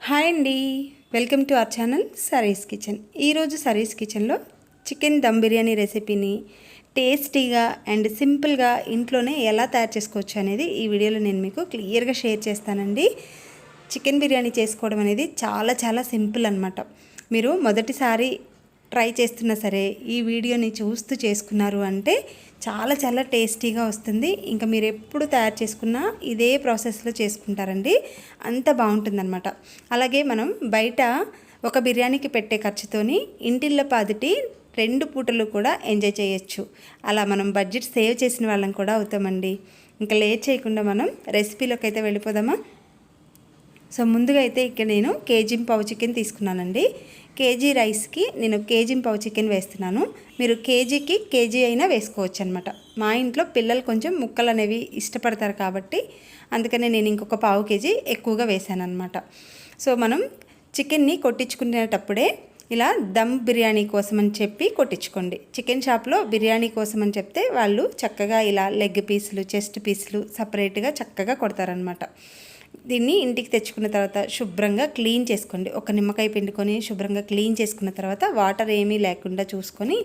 Hi అండి. Welcome to our channel Saris kitchen ఈరోజు saris కిచెన్లో చికెన్ దమ్ బిర్యానీ రెసిపీని టేస్టీగా అండ్ సింపుల్గా ఇంట్లోనే ఎలా తయారు చేసుకోవచ్చు అనేది ఈ వీడియోలో నేను మీకు క్లియర్గా షేర్ చేస్తానండి. చికెన్ బిర్యానీ చేసుకోవడం అనేది చాలా చాలా సింపుల్ అనమాట మీరు మొదటిసారి ట్రై చేస్తున్నా సరే ఈ వీడియోని చూస్తూ చేసుకున్నారు అంటే చాలా చాలా టేస్టీగా వస్తుంది. ఇంకా మీరు ఎప్పుడు తయారు చేసుకున్నా ఇదే ప్రాసెస్లో చేసుకుంటారండి. అంత బాగుంటుందన్నమాట. అలాగే మనం బయట ఒక బిర్యానీకి పెట్టే ఖర్చుతోని ఇంటిళ్ళ పాదిటి రెండు పూటలు కూడా ఎంజాయ్ చేయొచ్చు. అలా మనం బడ్జెట్ సేవ్ చేసిన వాళ్ళం కూడా అవుతామండి. ఇంకా లేట్ చేయకుండా మనం రెసిపీలోకి అయితే వెళ్ళిపోదామా? సో ముందుగా అయితే ఇక్కడ నేను కేజీ పావు చికెన్ తీసుకున్నానండి. కేజీ రైస్కి నేను కేజీ పావు చికెన్ వేస్తున్నాను. మీరు కేజీకి కేజీ అయినా వేసుకోవచ్చు అనమాట మా ఇంట్లో పిల్లలు కొంచెం ముక్కలు అనేవి ఇష్టపడతారు కాబట్టి అందుకనే నేను ఇంకొక పావు కేజీ ఎక్కువగా వేసాను అనమాట సో మనం చికెన్ని కొట్టించుకునేటప్పుడే ఇలా దమ్ బిర్యానీ కోసం అని చెప్పి కొట్టించుకోండి. చికెన్ షాప్లో బిర్యానీ కోసం అని చెప్తే వాళ్ళు చక్కగా ఇలా లెగ్ పీసులు చెస్ట్ పీసులు సపరేట్గా చక్కగా కొడతారనమాట దీన్ని ఇంటికి తెచ్చుకున్న తర్వాత శుభ్రంగా క్లీన్ చేసుకోండి. ఒక నిమ్మకాయ పిండుకొని శుభ్రంగా క్లీన్ చేసుకున్న తర్వాత వాటర్ ఏమీ లేకుండా చూసుకొని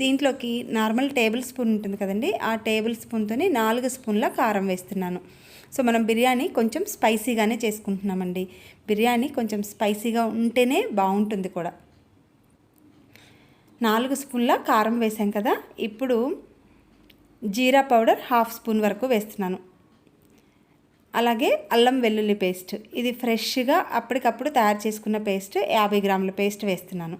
దీంట్లోకి నార్మల్ టేబుల్ స్పూన్ ఉంటుంది కదండి ఆ టేబుల్ స్పూన్తో నాలుగు స్పూన్ల కారం వేస్తున్నాను. సో మనం బిర్యానీ కొంచెం స్పైసీగానే చేసుకుంటున్నామండి. బిర్యానీ కొంచెం స్పైసీగా ఉంటేనే బాగుంటుంది కూడా. నాలుగు స్పూన్ల కారం వేసాం కదా ఇప్పుడు జీరా పౌడర్ హాఫ్ స్పూన్ వరకు వేస్తున్నాను. అలాగే అల్లం వెల్లుల్లి పేస్ట్. ఇది ఫ్రెష్గా అప్పటికప్పుడు తయారు చేసుకున్న పేస్ట్. యాభై గ్రాముల పేస్ట్ వేస్తున్నాను.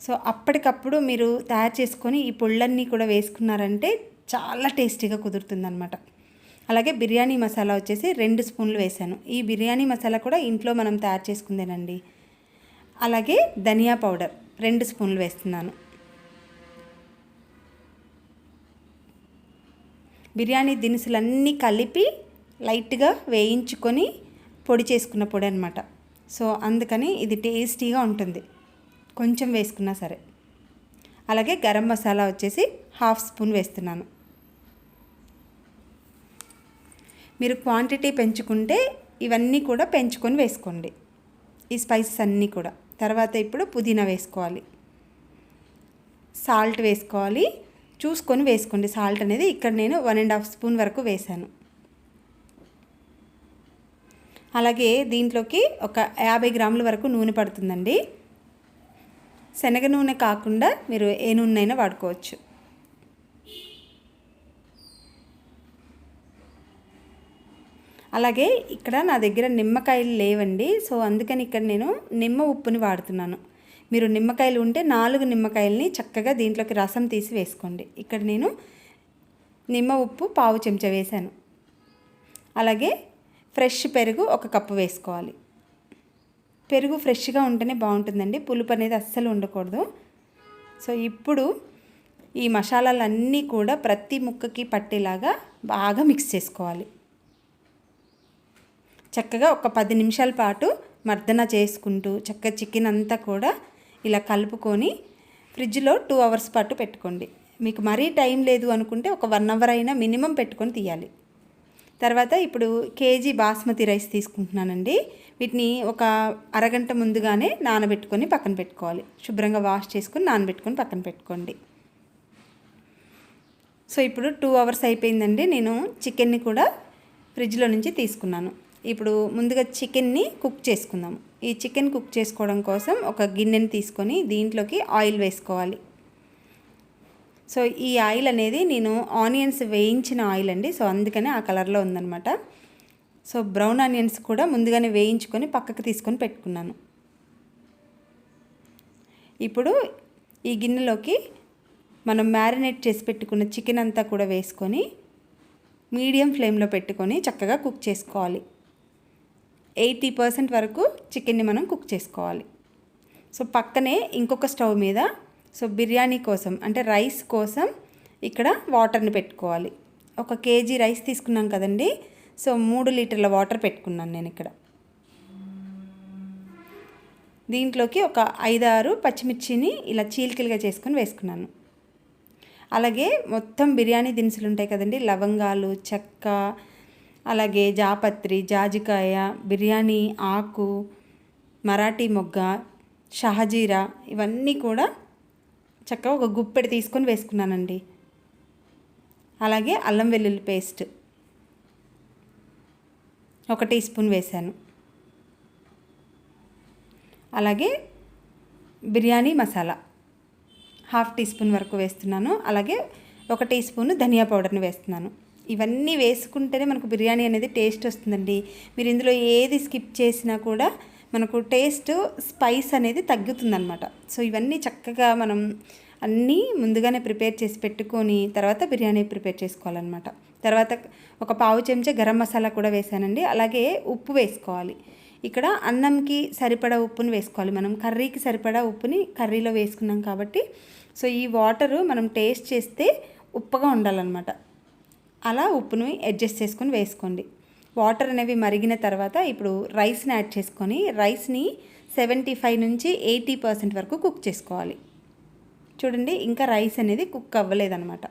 సో అప్పటికప్పుడు మీరు తయారు చేసుకొని ఈ పొళ్ళన్నీ కూడా వేసుకున్నారంటే చాలా టేస్టీగా కుదురుతుందనమాట అలాగే బిర్యానీ మసాలా వచ్చేసి రెండు స్పూన్లు వేసాను ఈ బిర్యానీ మసాలా కూడా ఇంట్లో మనం తయారు చేసుకుందేనండి. అలాగే ధనియా పౌడర్ రెండు స్పూన్లు వేస్తున్నాను. బిర్యానీ దినుసులన్నీ కలిపి లైట్గా వేయించుకొని పొడి చేసుకున్న పొడి అనమాట సో అందుకని ఇది టేస్టీగా ఉంటుంది. కొంచెం వేసుకున్నా సరే. అలాగే గరం మసాలా వచ్చేసి హాఫ్ స్పూన్ వేస్తున్నాను. మీరు క్వాంటిటీ పెంచుకుంటే ఇవన్నీ కూడా పెంచుకొని వేసుకోండి. ఈ స్పైసెస్ అన్నీ కూడా. తర్వాత ఇప్పుడు పుదీనా వేసుకోవాలి. సాల్ట్ వేసుకోవాలి. చూసుకొని వేసుకోండి. సాల్ట్ అనేది ఇక్కడ నేను వన్ అండ్ హాఫ్ స్పూన్ వరకు వేశాను. అలాగే దీంట్లోకి ఒక యాభై గ్రాముల వరకు నూనె పడుతుందండి. శనగ నూనె కాకుండా మీరు ఏ నూనె అయినా వాడుకోవచ్చు. అలాగే ఇక్కడ నా దగ్గర నిమ్మకాయలు లేవండి. సో అందుకని ఇక్కడ నేను నిమ్మ ఉప్పుని వాడుతున్నాను. మీరు నిమ్మకాయలు ఉంటే నాలుగు నిమ్మకాయలని చక్కగా దీంట్లోకి రసం తీసి వేసుకోండి. ఇక్కడ నేను నిమ్మ ఉప్పు పావు చెంచా వేశాను. అలాగే ఫ్రెష్ పెరుగు ఒక కప్పు వేసుకోవాలి. పెరుగు ఫ్రెష్గా ఉంటేనే బాగుంటుందండి. పులుపు అనేది అస్సలు ఉండకూడదు. సో ఇప్పుడు ఈ మసాలాలన్నీ కూడా ప్రతి ముక్కకి పట్టేలాగా బాగా మిక్స్ చేసుకోవాలి. చక్కగా ఒక పది నిమిషాల పాటు మర్దన చేసుకుంటూ చక్కగా చికెన్ అంతా కూడా ఇలా కలుపుకొని ఫ్రిడ్జ్లో టూ అవర్స్ పాటు పెట్టుకోండి. మీకు మరీ టైం లేదు అనుకుంటే ఒక వన్ అవర్ అయినా మినిమం పెట్టుకొని తీయాలి. తర్వాత ఇప్పుడు కేజీ బాస్మతి రైస్ తీసుకుంటున్నానండి. వీటిని ఒక అరగంట ముందుగానే నానబెట్టుకొని పక్కన పెట్టుకోవాలి. శుభ్రంగా వాష్ చేసుకుని నానబెట్టుకొని పక్కన పెట్టుకోండి. సో ఇప్పుడు టూ అవర్స్ అయిపోయిందండి. నేను చికెన్ని కూడా ఫ్రిడ్జ్లో నుంచి తీసుకున్నాను. ఇప్పుడు ముందుగా చికెన్ని కుక్ చేసుకుందాము ఈ చికెన్ కుక్ చేసుకోవడం కోసం ఒక గిన్నెని తీసుకొని దీంట్లోకి ఆయిల్ వేసుకోవాలి. సో ఈ ఆయిల్ అనేది నేను ఆనియన్స్ వేయించిన ఆయిల్ అండి. సో అందుకనే ఆ కలర్లో ఉందనమాట సో బ్రౌన్ ఆనియన్స్ కూడా ముందుగానే వేయించుకొని పక్కకు తీసుకొని పెట్టుకున్నాను. ఇప్పుడు ఈ గిన్నెలోకి మనం మ్యారినేట్ చేసి పెట్టుకున్న చికెన్ అంతా కూడా వేసుకొని మీడియం ఫ్లేమ్లో పెట్టుకొని చక్కగా కుక్ చేసుకోవాలి. ఎయిటీ పర్సెంట్ వరకు చికెన్ని మనం కుక్ చేసుకోవాలి. సో పక్కనే ఇంకొక స్టవ్ మీద సో బిర్యానీ కోసం అంటే రైస్ కోసం ఇక్కడ వాటర్ని పెట్టుకోవాలి. ఒక కేజీ రైస్ తీసుకున్నాం కదండి సో మూడు లీటర్ల వాటర్ పెట్టుకున్నాను నేను ఇక్కడ. దీంట్లోకి ఒక ఐదారు పచ్చిమిర్చిని ఇలా చీలికలుగా చేసుకొని వేసుకున్నాను. అలాగే మొత్తం బిర్యానీ దినుసులు ఉంటాయి కదండి లవంగాలు చెక్క అలాగే జాపత్రి జాజికాయ బిర్యానీ ఆకు మరాఠీ మొగ్గ షహజీరా ఇవన్నీ కూడా చక్కగా ఒక గుప్పెడు తీసుకొని వేసుకున్నానండి. అలాగే అల్లం వెల్లుల్లి పేస్ట్ ఒక టీ స్పూన్ వేశాను. అలాగే biryani masala half teaspoon వరకు వేస్తున్నాను. అలాగే ఒక టీ స్పూన్ ధనియా పౌడర్ని వేస్తున్నాను. ఇవన్నీ వేసుకుంటేనే మనకు బిర్యానీ అనేది టేస్ట్ వస్తుందండి. మీరు ఇందులో ఏది స్కిప్ చేసినా కూడా మనకు టేస్ట్ స్పైస్ అనేది తగ్గుతుందనమాట సో ఇవన్నీ చక్కగా మనం అన్నీ ముందుగానే ప్రిపేర్ చేసి పెట్టుకొని తర్వాత బిర్యానీ ప్రిపేర్ చేసుకోవాలన్నమాట. తర్వాత ఒక పావు చెంచా గరం మసాలా కూడా వేసానండి. అలాగే ఉప్పు వేసుకోవాలి. ఇక్కడ అన్నంకి సరిపడా ఉప్పుని వేసుకోవాలి. మనం కర్రీకి సరిపడా ఉప్పుని కర్రీలో వేసుకున్నాం కాబట్టి సో ఈ వాటరు మనం టేస్ట్ చేస్తే ఉప్పగా ఉండాలన్నమాట. అలా ఉప్పుని అడ్జస్ట్ చేసుకొని వేసుకోండి. వాటర్ అనేవి మరిగిన తర్వాత ఇప్పుడు రైస్ని యాడ్ చేసుకొని రైస్ని సెవెంటీ ఫైవ్ నుంచి ఎయిటీ పర్సెంట్ వరకు కుక్ చేసుకోవాలి. చూడండి ఇంకా రైస్ అనేది కుక్ అవ్వలేదన్నమాట.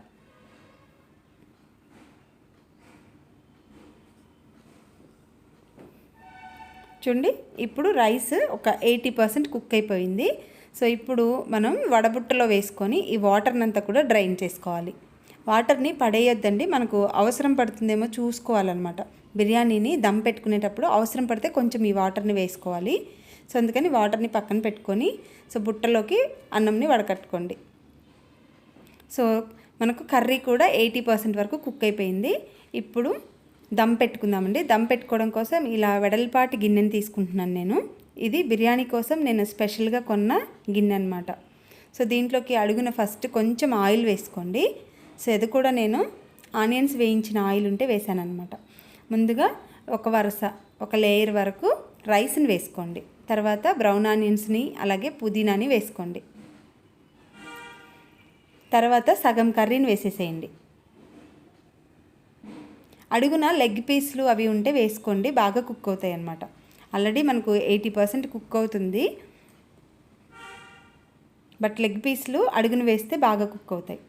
చూడండి ఇప్పుడు రైస్ ఒక ఎయిటీ పర్సెంట్ కుక్ అయిపోయింది. సో ఇప్పుడు మనం వడబుట్టలో వేసుకొని ఈ వాటర్ని అంతా కూడా డ్రైన్ చేసుకోవాలి. వాటర్ని పడేయొద్దండి. మనకు అవసరం పడుతుందేమో చూసుకోవాలన్నమాట. బిర్యానీని దమ్ పెట్టుకునేటప్పుడు అవసరం పడితే కొంచెం ఈ వాటర్ని వేసుకోవాలి. సో అందుకని వాటర్ని పక్కన పెట్టుకొని సో బుట్టలోకి అన్నంని వడకట్టుకోండి. సో మనకు కర్రీ కూడా ఎయిటీ పర్సెంట్ వరకు కుక్ అయిపోయింది. ఇప్పుడు దమ్ పెట్టుకుందామండి. దమ్ పెట్టుకోవడం కోసం ఇలా వెడల్పాటి గిన్నెని తీసుకుంటున్నాను నేను. ఇది బిర్యానీ కోసం నేను స్పెషల్గా కొన్న గిన్నె అనమాట సో దీంట్లోకి అడుగున ఫస్ట్ కొంచెం ఆయిల్ వేసుకోండి. సో ఇది కూడా నేను ఆనియన్స్ వేయించిన ఆయిల్ ఉంటే వేసాను అనమాట ముందుగా ఒక వరుస ఒక లేయర్ వరకు రైస్ని వేసుకోండి. తర్వాత బ్రౌన్ ఆనియన్స్ని అలాగే పుదీనాని వేసుకోండి. తర్వాత సగం కర్రీని వేసేసేయండి. అడుగున లెగ్ పీస్లు అవి ఉంటే వేసుకోండి బాగా కుక్ అవుతాయి అన్నమాట ఆల్రెడీ మనకు ఎయిటీ పర్సెంట్ కుక్ అవుతుంది. బట్ లెగ్ పీస్లు అడుగున వేస్తే బాగా కుక్ అవుతాయి.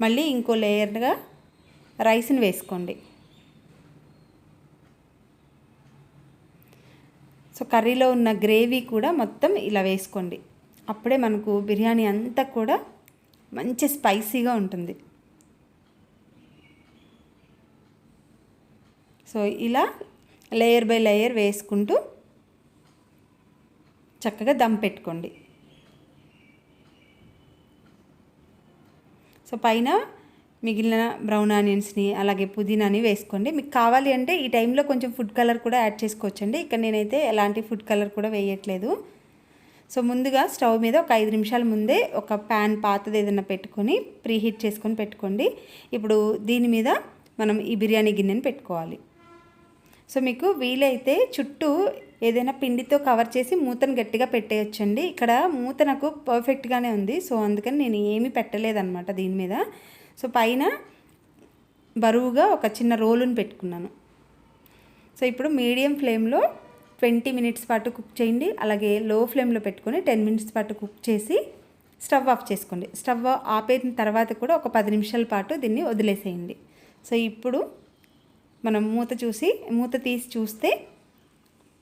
మళ్ళీ ఇంకో లేయర్గా రైస్ని వేసుకోండి. సో కర్రీలో ఉన్న గ్రేవీ కూడా మొత్తం ఇలా వేసుకోండి. అప్పుడే మనకు బిర్యానీ అంతా కూడా మంచి స్పైసీగా ఉంటుంది. సో ఇలా లేయర్ బై లేయర్ వేసుకుంటూ చక్కగా దమ్ పెట్టుకోండి. సో పైన మిగిలిన బ్రౌన్ ఆనియన్స్ని అలాగే పుదీనాని వేసుకోండి. మీకు కావాలి అంటే ఈ టైంలో కొంచెం ఫుడ్ కలర్ కూడా యాడ్ చేసుకోవచ్చండి. ఇక్కడ నేనైతే ఎలాంటి ఫుడ్ కలర్ కూడా వేయట్లేదు. సో ముందుగా స్టవ్ మీద ఒక ఐదు నిమిషాల ముందే ఒక ప్యాన్ పాతది ఏదైనా పెట్టుకొని ప్రీహీట్ చేసుకొని పెట్టుకోండి. ఇప్పుడు దీని మీద మనం ఈ బిర్యానీ గిన్నెని పెట్టుకోవాలి. సో మీకు వీలైతే చుట్టూ ఏదైనా పిండితో కవర్ చేసి మూతను గట్టిగా పెట్టేయచ్చండి. ఇక్కడ మూత నాకు పర్ఫెక్ట్గానే ఉంది. సో అందుకని నేను ఏమీ పెట్టలేదన్నమాట దీని మీద. సో పైన బరువుగా ఒక చిన్న రోలుని పెట్టుకున్నాను. సో ఇప్పుడు మీడియం ఫ్లేమ్లో ట్వంటీ మినిట్స్ పాటు కుక్ చేయండి. అలాగే లో ఫ్లేమ్లో పెట్టుకొని టెన్ మినిట్స్ పాటు కుక్ చేసి స్టవ్ ఆఫ్ చేసుకోండి. స్టవ్ ఆపేసిన తర్వాత కూడా ఒక పది నిమిషాల పాటు దీన్ని వదిలేసేయండి. సో ఇప్పుడు మనం మూత చూసి మూత తీసి చూస్తే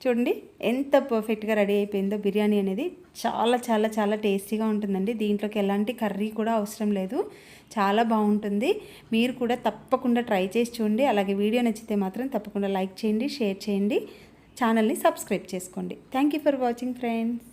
చూడండి ఎంత పర్ఫెక్ట్గా రెడీ అయిపోయిందో బిర్యానీ అనేది. చాలా చాలా చాలా టేస్టీగా ఉంటుందండి. దీంట్లోకి ఎలాంటి కర్రీ కూడా అవసరం లేదు. చాలా బాగుంటుంది. మీరు కూడా తప్పకుండా ట్రై చేసి చూడండి. అలాగే వీడియో నచ్చితే మాత్రం తప్పకుండా లైక్ చేయండి షేర్ చేయండి. ఛానల్ని సబ్స్క్రైబ్ చేసుకోండి. Thank you for watching friends